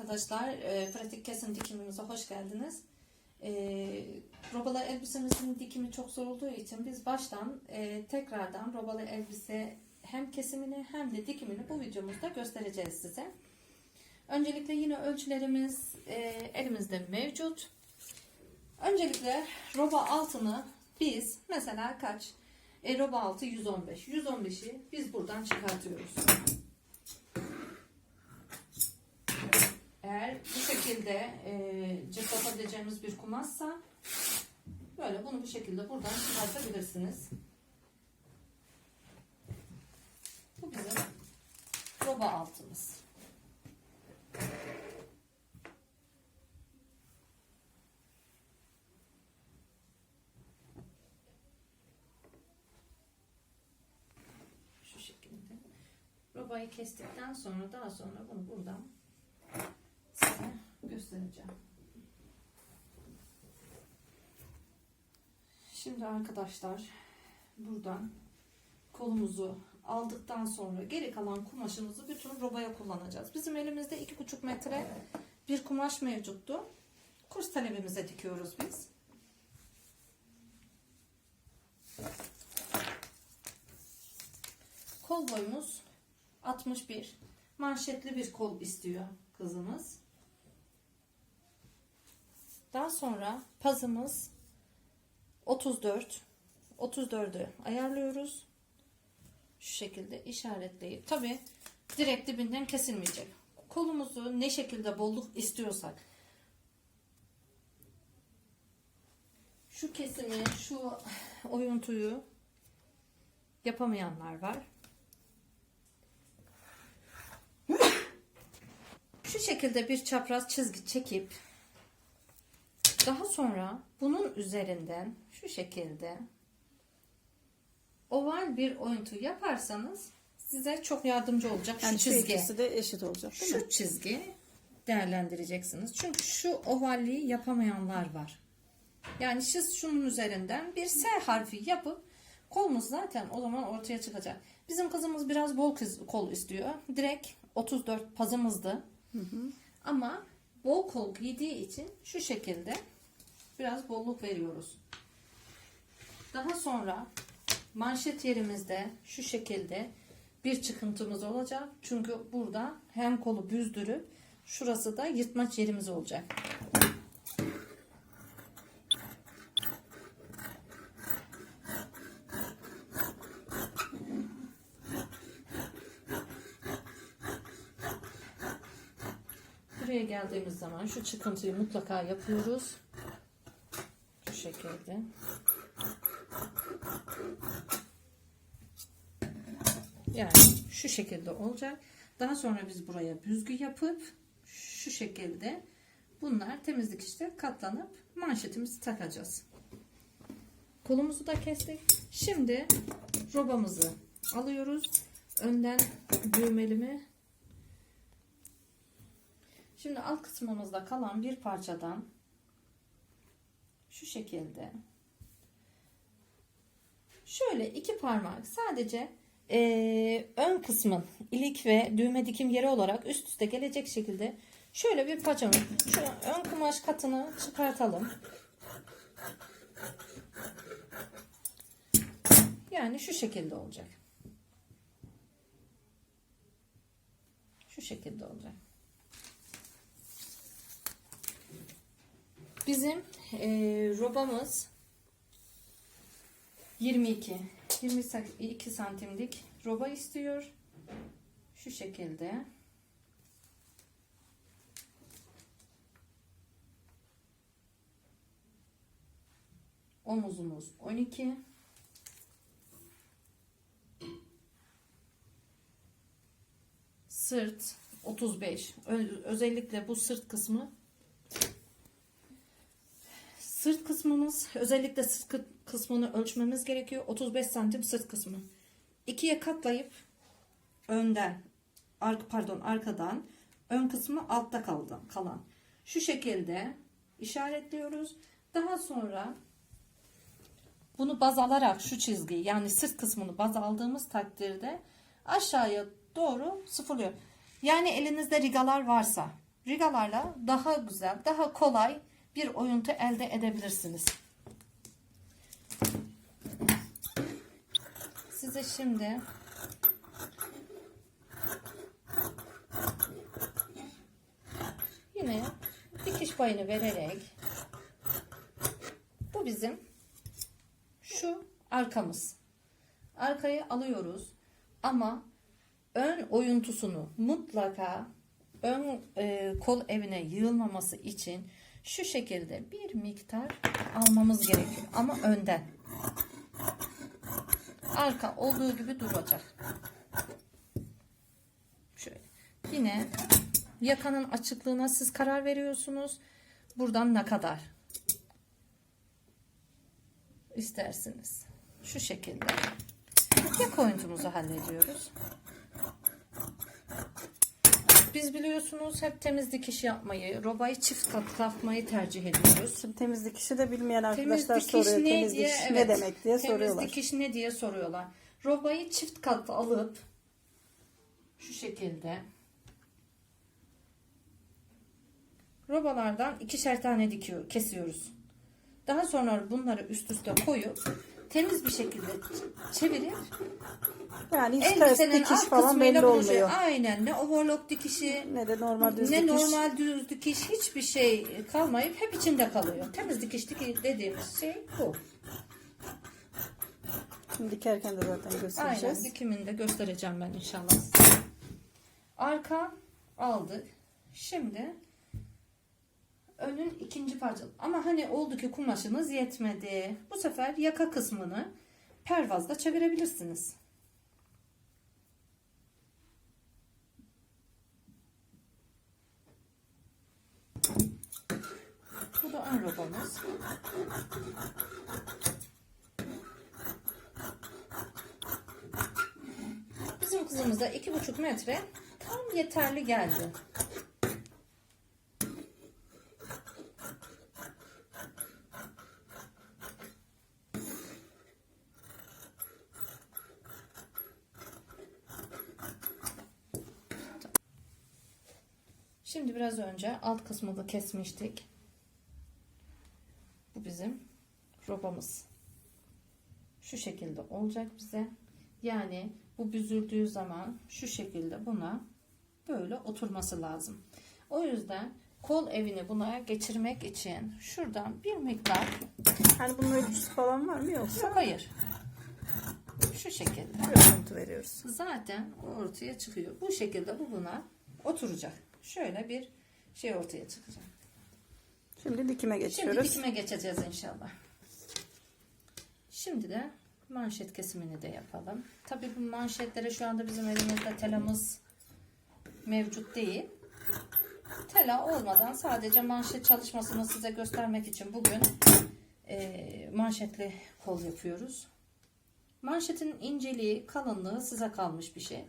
arkadaşlar. E, pratik kesim dikimimize hoş geldiniz. E, robalı elbisemizin dikimi çok zor olduğu için biz baştan e, tekrardan robalı elbise hem kesimini hem de dikimini bu videomuzda göstereceğiz size. Öncelikle yine ölçülerimiz e, elimizde mevcut. Öncelikle roba altını biz mesela kaç? E, roba altı 115. 115'i biz buradan çıkartıyoruz. Eğer bu şekilde e, cırtlatabileceğimiz bir kumaşsa böyle bunu bu şekilde buradan çıkartabilirsiniz. Bu bizim roba altımız. Şu şekilde. Robayı kestikten sonra daha sonra bunu buradan size göstereceğim. Şimdi arkadaşlar buradan kolumuzu aldıktan sonra geri kalan kumaşımızı bütün robaya kullanacağız. Bizim elimizde iki buçuk metre bir kumaş mevcuttu. Kurs talebimize dikiyoruz biz. Kol boyumuz 61. Manşetli bir kol istiyor kızımız. Daha sonra pazımız 34. 34'ü ayarlıyoruz. Şu şekilde işaretleyip tabi direkt dibinden kesilmeyecek. Kolumuzu ne şekilde bolluk istiyorsak şu kesimi, şu oyuntuyu yapamayanlar var. Şu şekilde bir çapraz çizgi çekip daha sonra bunun üzerinden şu şekilde oval bir oyuntu yaparsanız size çok yardımcı olacak. Yani şu şu çizgi. de eşit olacak değil mi? Şu çizgi değerlendireceksiniz. Çünkü şu ovalliği yapamayanlar var. Yani siz şunun üzerinden bir S harfi yapıp kolumuz zaten o zaman ortaya çıkacak. Bizim kızımız biraz bol kız, kol istiyor. Direkt 34 pazımızdı. Ama bol kol giydiği için şu şekilde biraz bolluk veriyoruz. Daha sonra manşet yerimizde şu şekilde bir çıkıntımız olacak. Çünkü burada hem kolu büzdürüp şurası da yırtmaç yerimiz olacak. Buraya geldiğimiz zaman şu çıkıntıyı mutlaka yapıyoruz. Şekilde. Yani şu şekilde olacak. Daha sonra biz buraya büzgü yapıp şu şekilde bunlar temizlik işte katlanıp manşetimizi takacağız. Kolumuzu da kestik. Şimdi robamızı alıyoruz. Önden düğmeli mi? Şimdi alt kısmımızda kalan bir parçadan şu şekilde şöyle iki parmak sadece eee, ön kısmın ilik ve düğme dikim yeri olarak üst üste gelecek şekilde şöyle bir paçamı şu ön kumaş katını çıkartalım. Yani şu şekilde olacak. Şu şekilde olacak. Bizim eee, robamız 22 22 santimlik roba istiyor. Şu şekilde. Omuzumuz 12. Sırt 35. Ö- Özellikle bu sırt kısmı Sırt kısmımız özellikle sırt kı- kısmını ölçmemiz gerekiyor. 35 santim sırt kısmı. İkiye katlayıp önden arka pardon arkadan ön kısmı altta kaldı kalan. Şu şekilde işaretliyoruz. Daha sonra bunu baz alarak şu çizgiyi yani sırt kısmını baz aldığımız takdirde aşağıya doğru sıfırlıyor. Yani elinizde rigalar varsa rigalarla daha güzel, daha kolay bir oyuntu elde edebilirsiniz. Size şimdi yine dikiş payını vererek bu bizim şu arkamız. Arkayı alıyoruz ama ön oyuntusunu mutlaka ön e, kol evine yığılmaması için şu şekilde bir miktar almamız gerekiyor ama önden. Arka olduğu gibi duracak. Şöyle. Yine yakanın açıklığına siz karar veriyorsunuz. Buradan ne kadar istersiniz. Şu şekilde. Yaka oyuntumuzu hallediyoruz. Biz biliyorsunuz hep temiz dikiş yapmayı, robayı çift kat yapmayı tercih ediyoruz. Şimdi temizlik işi de bilmeyen Temiz arkadaşlar dikiş soruyor. ne Temiz diye, dikiş evet, ne demek diye temiz soruyorlar. dikiş ne diye soruyorlar. Robayı çift kat alıp şu şekilde robalardan ikişer tane dikiyor, kesiyoruz. Daha sonra bunları üst üste koyup temiz bir şekilde çevirip Yani hiç ters dikiş falan belli olmuyor. Aynen ne overlock dikişi Ne de normal düz ne dikiş. normal düz dikiş hiçbir şey kalmayıp hep içinde kalıyor. Temiz dikiş diki- dediğimiz şey bu. Şimdi dikerken de zaten Aynen göstereceğiz. dikimini de göstereceğim ben inşallah. Arka aldık. Şimdi önün ikinci parça. Ama hani oldu ki kumaşınız yetmedi. Bu sefer yaka kısmını pervazla çevirebilirsiniz. Bu da ön robamız. Bizim kızımıza iki buçuk metre tam yeterli geldi. Şimdi biraz önce alt kısmı da kesmiştik. Bu bizim robamız. Şu şekilde olacak bize. Yani bu büzüldüğü zaman şu şekilde buna böyle oturması lazım. O yüzden kol evini buna geçirmek için şuradan bir miktar Hani bunun ölçüsü falan var mı yoksa? yok hayır. Şu şekilde. Görüntü veriyoruz. Zaten ortaya çıkıyor. Bu şekilde bu buna oturacak. Şöyle bir şey ortaya çıkacak. Şimdi dikime Şimdi geçiyoruz. dikime geçeceğiz inşallah. Şimdi de manşet kesimini de yapalım. Tabii bu manşetlere şu anda bizim elimizde telamız mevcut değil. Tela olmadan sadece manşet çalışmasını size göstermek için bugün eee, manşetli kol yapıyoruz. Manşetin inceliği, kalınlığı size kalmış bir şey.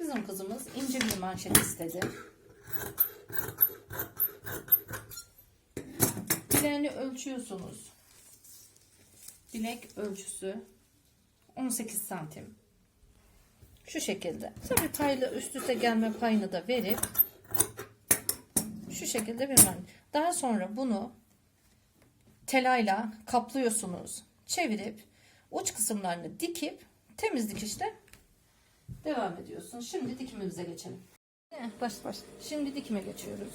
Bizim kızımız ince bir manşet istedi. Bileğini ölçüyorsunuz. Bilek ölçüsü 18 santim. Şu şekilde. Tabii tayla üst üste gelme payını da verip şu şekilde bir Daha sonra bunu telayla kaplıyorsunuz. Çevirip uç kısımlarını dikip temiz dikişle devam ediyorsun. Şimdi dikimimize geçelim. Eh, Baş, baş. Şimdi dikime geçiyoruz.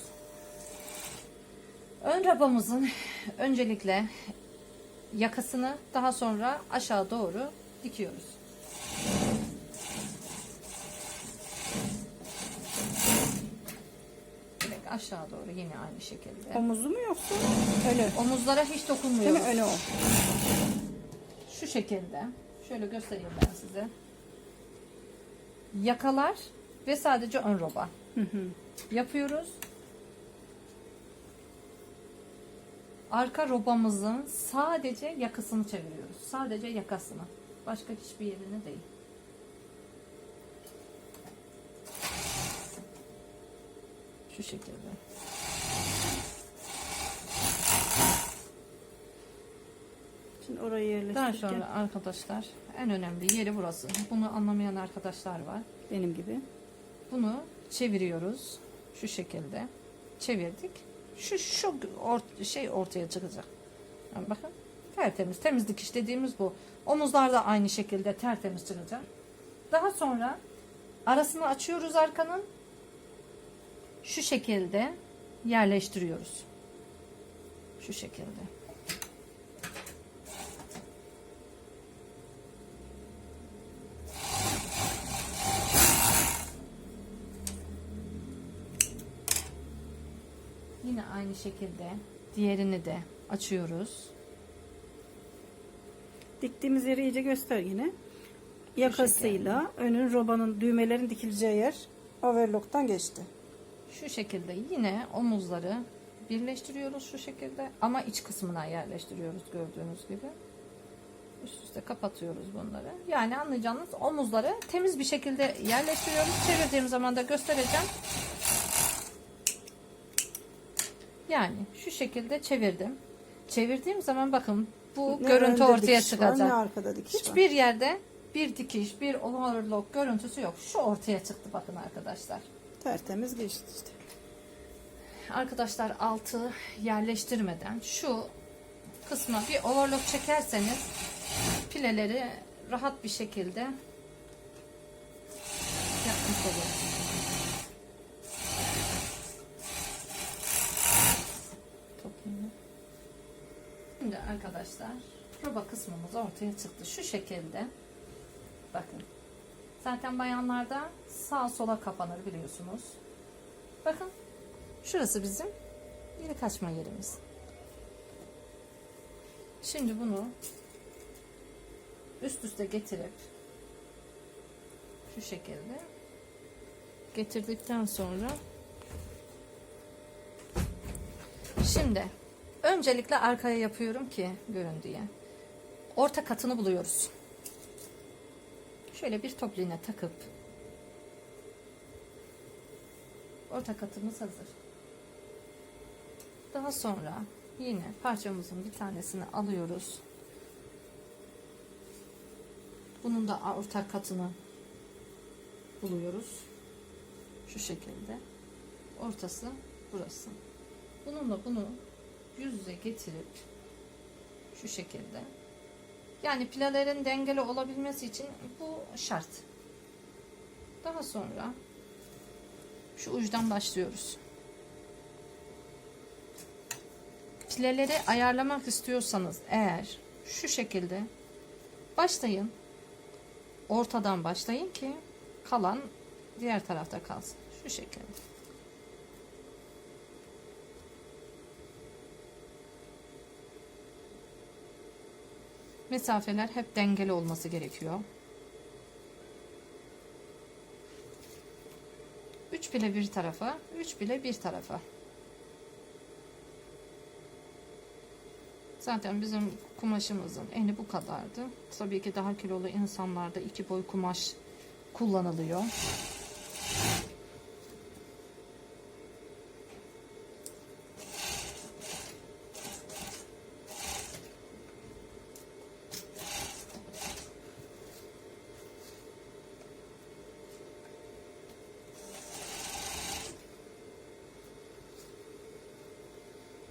Ön rabamızın öncelikle yakasını daha sonra aşağı doğru dikiyoruz. Direkt aşağı doğru yine aynı şekilde. Omuzu mu yoksa önü? Omuzlara hiç Değil mi? dokunmuyoruz. Önü o. Şu şekilde. Şöyle göstereyim ben size. Yakalar ve sadece ön roba. Yapıyoruz. Arka robamızın sadece yakasını çeviriyoruz. Sadece yakasını. Başka hiçbir yerini değil. Şu şekilde. Şimdi orayı Daha yerleştirirken sonra arkadaşlar en önemli yeri burası. Bunu anlamayan arkadaşlar var. benim gibi. Bunu çeviriyoruz şu şekilde. çevirdik. Şu şu or- şey ortaya çıkacak. Yani bakın tertemiz. Temiz dikiş dediğimiz bu. Omuzlar da aynı şekilde tertemiz çıkacak. Daha sonra arasını açıyoruz arkanın. Şu şekilde yerleştiriyoruz. Şu şekilde. Yine aynı şekilde diğerini de açıyoruz. Diktiğimiz yeri iyice göster yine. Yakasıyla önün robanın düğmelerin dikileceği yer overlock'tan geçti. Şu şekilde yine omuzları birleştiriyoruz şu şekilde ama iç kısmına yerleştiriyoruz gördüğünüz gibi. Üst üste kapatıyoruz bunları. Yani anlayacağınız omuzları temiz bir şekilde yerleştiriyoruz. Çevirdiğim zaman da göstereceğim. Yani şu şekilde çevirdim. Çevirdiğim zaman bakın bu Ne görüntü ortaya dikiş var, çıkacak. ne arkada dikiş var. Hiçbir yerde bir dikiş, bir overlock görüntüsü yok. Şu ortaya çıktı bakın arkadaşlar. Tertemiz geçti işte. Arkadaşlar altı yerleştirmeden şu kısma bir overlock çekerseniz pileleri rahat bir şekilde yapmış olursunuz. Toplayayım. Şimdi arkadaşlar roba kısmımız ortaya çıktı. Şu şekilde bakın. Zaten bayanlarda sağ sola kapanır biliyorsunuz. Bakın Şurası bizim yeri kaçma yerimiz. Şimdi bunu üst üste getirip şu şekilde getirdikten sonra şimdi öncelikle arkaya yapıyorum ki görün diye. Orta katını buluyoruz. Şöyle bir topliğine takıp orta katımız hazır. Daha sonra yine parçamızın bir tanesini alıyoruz. Bunun da orta katını buluyoruz. Şu şekilde. Ortası burası. Bununla bunu yüz yüze getirip şu şekilde. Yani pilelerin dengeli olabilmesi için bu şart. Daha sonra şu uçtan başlıyoruz. pileleri ayarlamak istiyorsanız eğer şu şekilde başlayın. Ortadan başlayın ki kalan diğer tarafta kalsın. Şu şekilde. Mesafeler hep dengeli olması gerekiyor. 3 bile bir tarafa, 3 bile bir tarafa. Zaten bizim kumaşımızın eni bu kadardı. Tabii ki daha kilolu insanlarda iki boy kumaş kullanılıyor.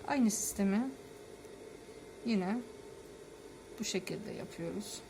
Aynı sistemi yine bu şekilde yapıyoruz.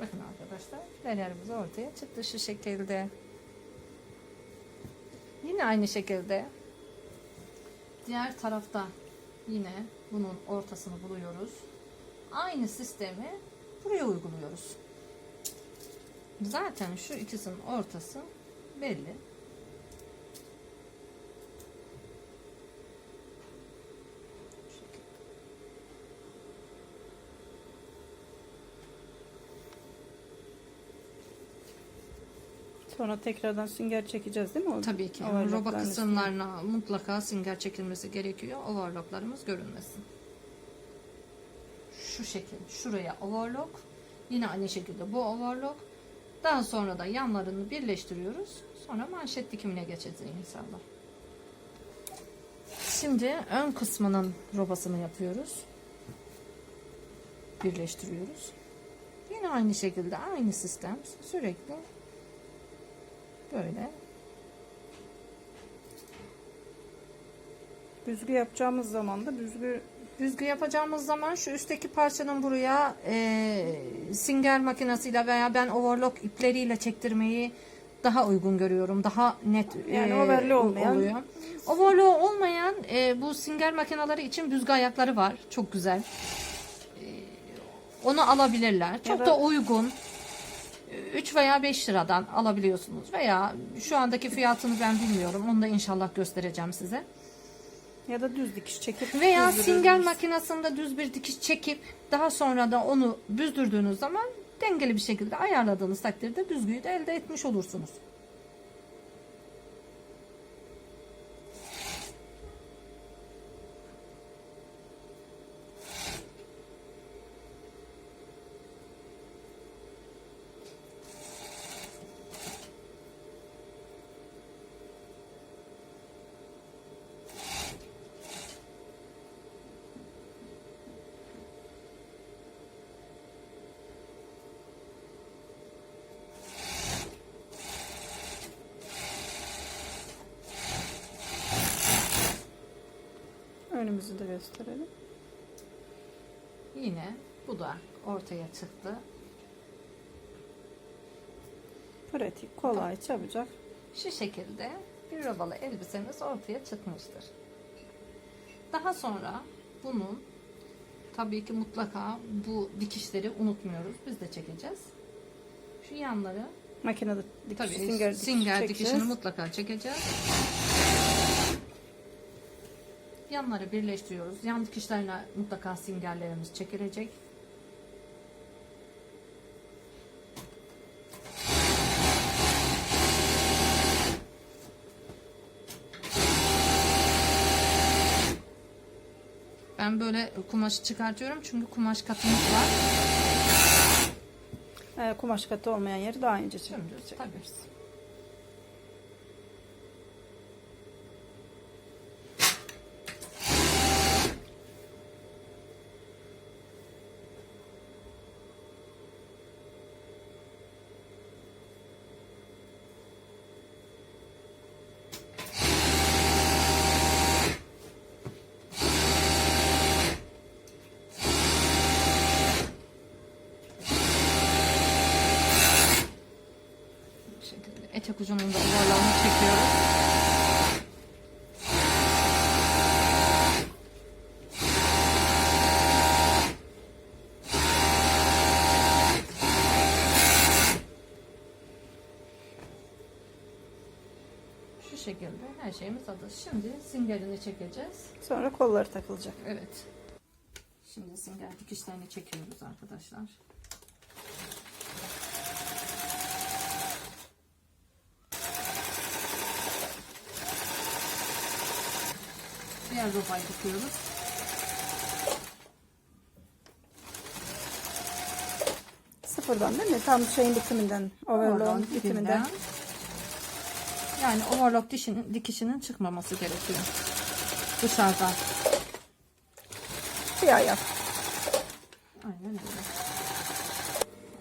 Bakın arkadaşlar nelerimiz ortaya çıktı şu şekilde. Yine aynı şekilde diğer tarafta yine bunun ortasını buluyoruz. Aynı sistemi buraya uyguluyoruz. Zaten şu ikisinin ortası belli. Sonra tekrardan sünger çekeceğiz değil mi? O Tabii ki. Roba kısımlarına mutlaka sünger çekilmesi gerekiyor. Overlocklarımız görünmesin. Şu şekil. Şuraya overlock. Yine aynı şekilde bu overlock. Daha sonra da yanlarını birleştiriyoruz. Sonra manşet dikimine geçeceğiz inşallah. Şimdi ön kısmının robasını yapıyoruz. Birleştiriyoruz. Yine aynı şekilde aynı sistem sürekli böyle Büzgü yapacağımız zaman da büzgü Büzgü yapacağımız zaman şu üstteki parçanın buraya e, singer makinesiyle veya ben overlock ipleriyle çektirmeyi daha uygun görüyorum. Daha net Yani e, overlock olmayan- oluyor. Overlock olmayan e, bu singer makineleri için büzgü ayakları var. Çok güzel. E, onu alabilirler. Çok da- da uygun. 3 veya 5 liradan alabiliyorsunuz. Veya şu andaki fiyatını ben bilmiyorum. Onu da inşallah göstereceğim size. ya da düz dikiş çekip Veya büzdürürüz. singer makinesinde düz bir dikiş çekip daha sonra da onu büzdürdüğünüz zaman dengeli bir şekilde ayarladığınız takdirde büzgüyü de elde etmiş olursunuz. Önümüzü de gösterelim. Yine bu da ortaya çıktı. Pratik, kolay, çabucak. Şu şekilde bir robalı elbisemiz ortaya çıkmıştır. Daha sonra bunun tabii ki mutlaka bu dikişleri unutmuyoruz. Biz de çekeceğiz. Şu yanları Makinede dikiş, Tabii singer, singer dikişini mutlaka çekeceğiz. Yanları birleştiriyoruz. Yan dikişlerine mutlaka singerlerimiz çekilecek. Ben böyle kumaşı çıkartıyorum çünkü kumaş katımız var. Ee, kumaş katı olmayan yeri daha ince çekeceğiz. tabii. Bu şekilde etek ucunun da ovarlarını çekiyoruz. Şu şekilde her şeyimiz hazır. Şimdi singerini çekeceğiz. Sonra kolları takılacak. Evet. Şimdi singer dikişlerini çekiyoruz arkadaşlar. Diğer robayı dikiyoruz. Sıfırdan değil mi? Tam şeyin dikiminden, overlock'un dikiminden. Yani overlock dişinin, dikişinin çıkmaması gerekiyor. Dışarıdan. Bir ayak. Aynen öyle.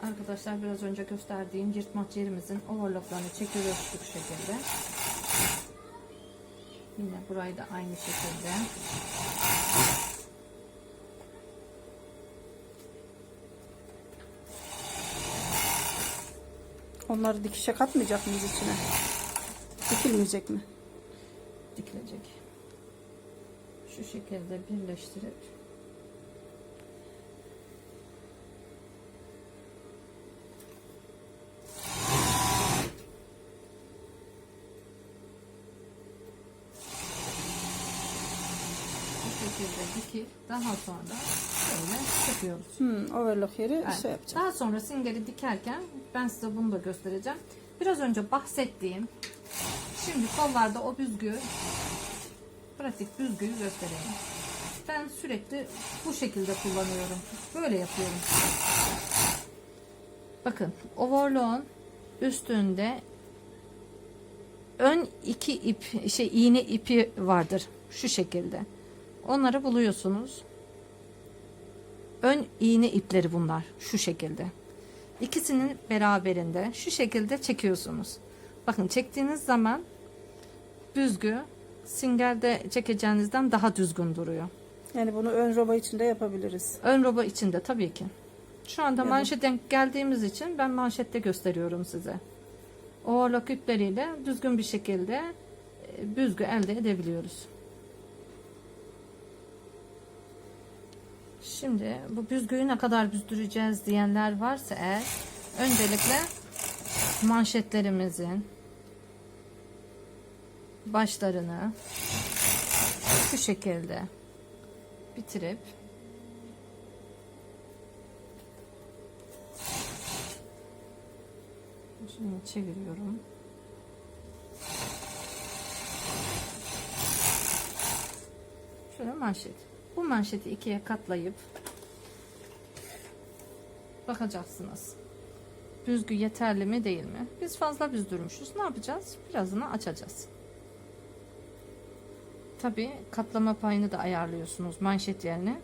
Arkadaşlar biraz önce gösterdiğim yırtmaç yerimizin overlocklarını çekiyoruz şu şekilde. Yine burayı da aynı şekilde. Onları dikişe katmayacak mıyız içine? Dikilmeyecek mi? dikilecek. Şu şekilde birleştirip bu şekilde dikip daha sonra böyle sıkıyoruz. Hmm, overlock yeri Evet. şey yapacak. Daha sonra singeri dikerken ben size bunu da göstereceğim. Biraz önce bahsettiğim şimdi kollarda o büzgü pratik büzgüyü göstereyim. Ben sürekli bu şekilde kullanıyorum. Böyle yapıyorum. Bakın overlock'un üstünde ön iki ip şey iğne ipi vardır şu şekilde. Onları buluyorsunuz. Ön iğne ipleri bunlar şu şekilde. İkisinin beraberinde şu şekilde çekiyorsunuz. Bakın çektiğiniz zaman büzgü singelde çekeceğinizden daha düzgün duruyor. Yani bunu ön roba içinde yapabiliriz. Ön roba içinde tabii ki. Şu anda manşete geldiğimiz için ben manşette gösteriyorum size. Overlock ipleriyle düzgün bir şekilde e, büzgü elde edebiliyoruz. Şimdi bu büzgüyü ne kadar büzdüreceğiz diyenler varsa eğer öncelikle manşetlerimizin başlarını şu şekilde bitirip Şimdi çeviriyorum. Şöyle manşet. Bu manşeti ikiye katlayıp bakacaksınız. Büzgü yeterli mi değil mi? Biz fazla büzdürmüşüz. Ne yapacağız? Birazını açacağız. Tabi katlama payını da ayarlıyorsunuz manşet yerine.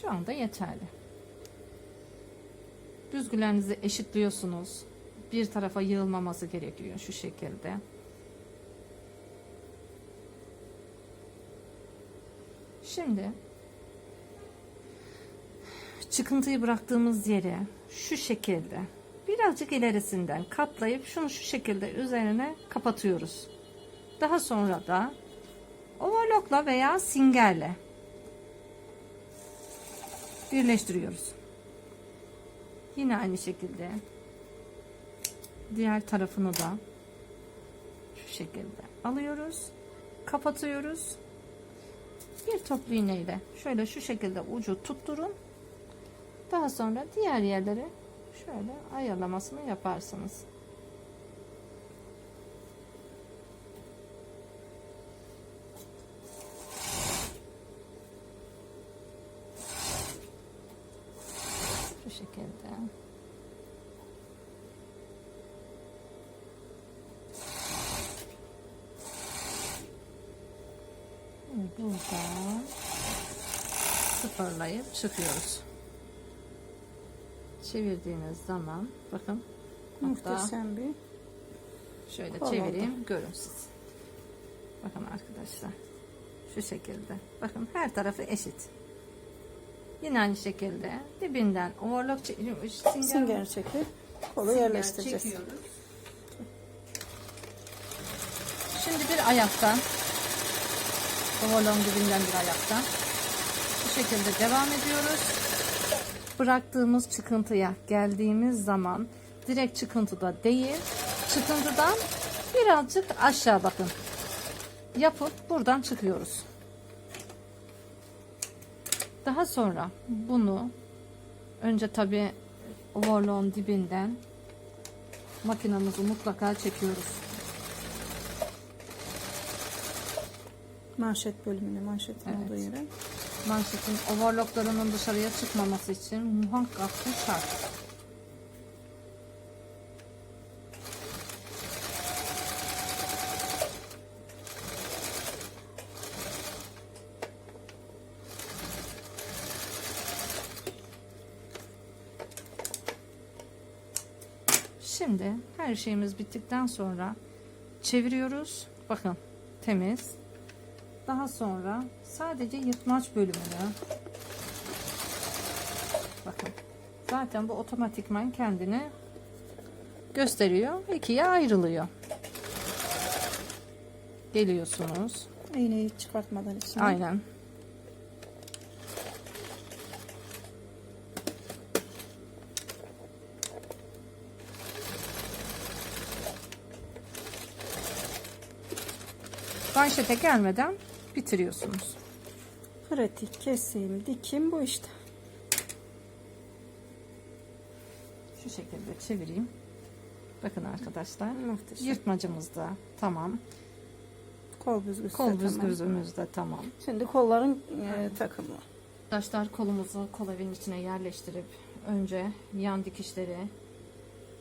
Şu anda yeterli. Büzgülerinizi eşitliyorsunuz. Bir tarafa yığılmaması gerekiyor şu şekilde. Şimdi çıkıntıyı bıraktığımız yere şu şekilde birazcık ilerisinden katlayıp şunu şu şekilde üzerine kapatıyoruz. Daha sonra da overlockla veya singerle birleştiriyoruz. Yine aynı şekilde diğer tarafını da şu şekilde alıyoruz. Kapatıyoruz. Bir toplu iğne ile şöyle şu şekilde ucu tutturun. Daha sonra diğer yerleri şöyle ayarlamasını yaparsınız. Şu şekilde. Buradan çıkıyoruz. Çevirdiğiniz zaman bakın Muhteşem bir. şöyle Kol çevireyim görün siz. Bakın arkadaşlar şu şekilde bakın her tarafı eşit. Yine aynı şekilde dibinden overlock sünger- Sünger çekip kolu sünger yerleştireceğiz. çekiyoruz. Şimdi bir ayaktan overlock'un dibinden bir ayaktan şekilde devam ediyoruz. Bıraktığımız çıkıntıya geldiğimiz zaman direkt çıkıntıda değil çıkıntıdan birazcık aşağı bakın yapıp buradan çıkıyoruz. Daha sonra bunu önce tabi overlock'un dibinden makinamızı mutlaka çekiyoruz. Manşet bölümüne, manşetin Evet. olduğu yere. Manşetin overlocklarının dışarıya çıkmaması için muhakkak bu şart. Şimdi her şeyimiz bittikten sonra çeviriyoruz. Bakın temiz. Daha sonra sadece yırtmaç bölümünü bakın zaten bu otomatikman kendini gösteriyor. ikiye ayrılıyor. Geliyorsunuz. İğneyi çıkartmadan içine. Aynen. Manşete gelmeden bitiriyorsunuz. Pratik kesim, dikim bu işte. Şu şekilde çevireyim. Bakın arkadaşlar. Muhteşem. Yırtmacımız da tamam. Kol büzgüsü. Kol büzgüzümüz de tamam. Şimdi kolların e, takımı. Arkadaşlar kolumuzu kol evin içine yerleştirip önce yan dikişleri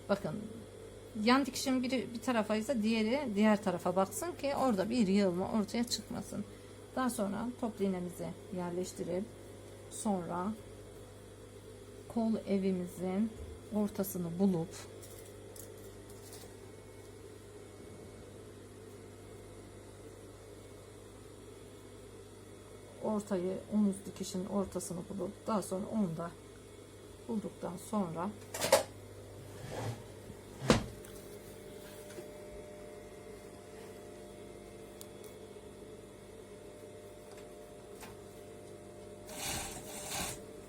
bakın yan dikişin biri bir tarafa ise diğeri diğer tarafa baksın ki orada bir yığılma ortaya çıkmasın. Daha sonra toplu iğnemizi yerleştirip sonra kol evimizin ortasını bulup ortayı omuz dikişinin ortasını bulup daha sonra onu da bulduktan sonra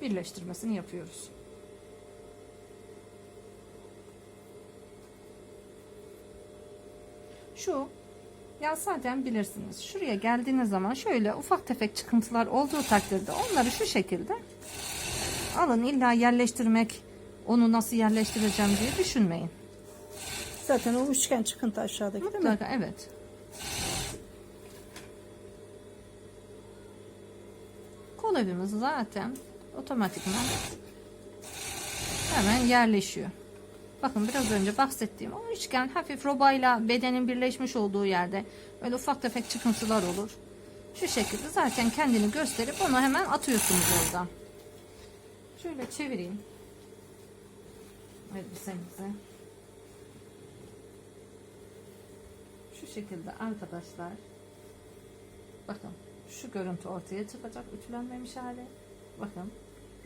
birleştirmesini yapıyoruz. Şu ya zaten bilirsiniz. Şuraya geldiğiniz zaman şöyle ufak tefek çıkıntılar olduğu takdirde onları şu şekilde alın illa yerleştirmek onu nasıl yerleştireceğim diye düşünmeyin. Zaten o üçgen çıkıntı aşağıdaki değil mi? Mutlaka evet. Kol evimiz zaten otomatikman hemen yerleşiyor. Bakın biraz önce bahsettiğim o üçgen hafif robayla bedenin birleşmiş olduğu yerde öyle ufak tefek çıkıntılar olur. Şu şekilde zaten kendini gösterip onu hemen atıyorsunuz oradan. Şöyle çevireyim. Elbisemizi. Şu şekilde arkadaşlar. Bakın şu görüntü ortaya çıkacak ütülenmemiş hali. Bakın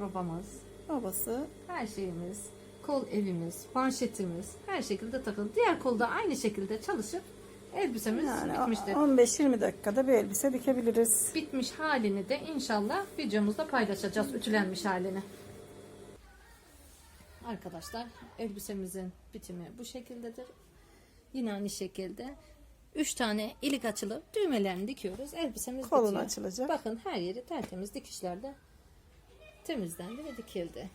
robamız, Babası her şeyimiz, kol evimiz, manşetimiz her şekilde takılı. Diğer kolda aynı şekilde çalışıp elbisemiz yani bitmiştir. 15-20 dakikada bir elbise dikebiliriz. Bitmiş halini de inşallah videomuzda paylaşacağız ütülenmiş halini. Arkadaşlar elbisemizin bitimi bu şekildedir. Yine aynı şekilde 3 tane ilik açılıp düğmelerini dikiyoruz. Elbisemiz Kolun bitiyor. açılacak. Bakın her yeri tertemiz dikişlerde temizlendi ve dikildi.